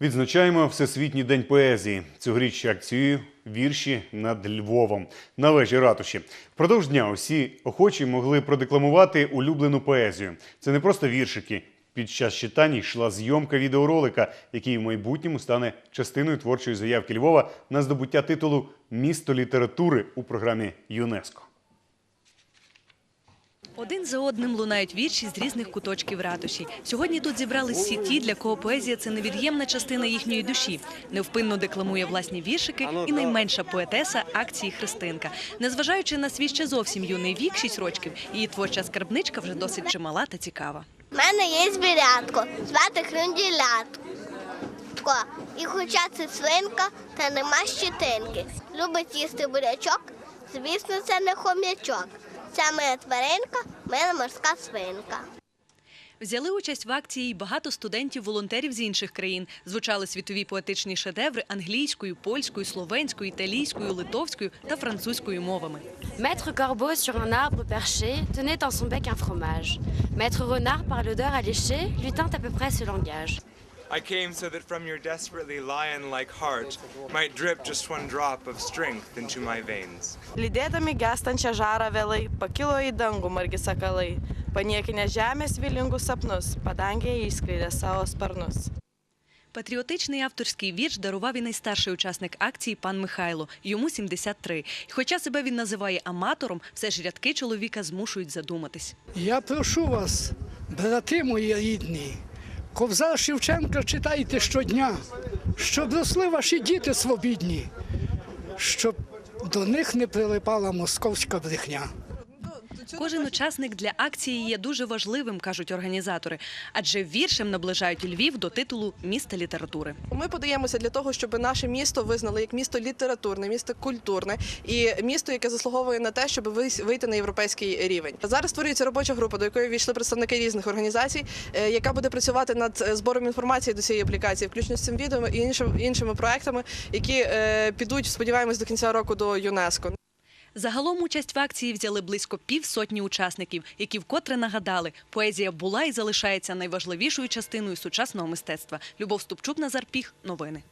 Відзначаємо Всесвітній день поезії. Цьогоріч акцією вірші над Львовом на вежі ратуші. Впродовж дня усі охочі могли продекламувати улюблену поезію. Це не просто віршики. Під час читання йшла зйомка відеоролика, який в майбутньому стане частиною творчої заявки Львова на здобуття титулу Місто літератури у програмі ЮНЕСКО. Один за одним лунають вірші з різних куточків ратуші. Сьогодні тут зібрались всі ті, для кого поезія це невід'ємна частина їхньої душі. Невпинно декламує власні віршики і найменша поетеса акції Христинка. Незважаючи на свій ще зовсім юний вік, 6 років, її творча скарбничка вже досить чимала та цікава. У мене є звірятко, звати Хрунділятко. І хоча це свинка, та нема щетинки. Любить їсти бурячок, звісно, це не хом'ячок. Це моя тваринка, моя морська свинка. Взяли участь в акції й багато студентів-волонтерів з інших країн. Звучали світові поетичні шедеври англійською, польською, словенською, італійською, литовською та французькою мовами. Maître Corbeau sur un arbre perché tenait dans son bec un fromage. Maître Renard, par l'odeur alléchée, lui tint à peu près ce langage. I came so that from your desperately lion-like heart might drip just one drop of strength into my veins. Lydėdami gęstančią žarą vėlai, pakilo į dangų margi sakalai, paniekinę žemės vilingus sapnus, padangėje įskleidė savo sparnus. Патріотичний авторський вірш дарував і найстарший учасник акції пан Михайло. Йому 73. І хоча себе він називає аматором, все ж рядки чоловіка змушують задуматись. Я прошу вас, брати мої рідні, ковза Шевченка читайте щодня, щоб росли ваші діти свобідні, щоб до них не прилипала московська брехня. Кожен учасник для акції є дуже важливим, кажуть організатори, адже віршем наближають Львів до титулу міста літератури. Ми подаємося для того, щоб наше місто визнали як місто літературне, місто культурне і місто, яке заслуговує на те, щоб вийти на європейський рівень. Зараз створюється робоча група, до якої війшли представники різних організацій, е, яка буде працювати над е, збором інформації до цієї аплікації, включно з цим відео і іншими іншими проектами, які е, підуть, сподіваємось, до кінця року до ЮНЕСКО. Загалом участь в акції взяли близько півсотні учасників, які вкотре нагадали, поезія була і залишається найважливішою частиною сучасного мистецтва. Любов Ступчук, Назар Піх. Новини.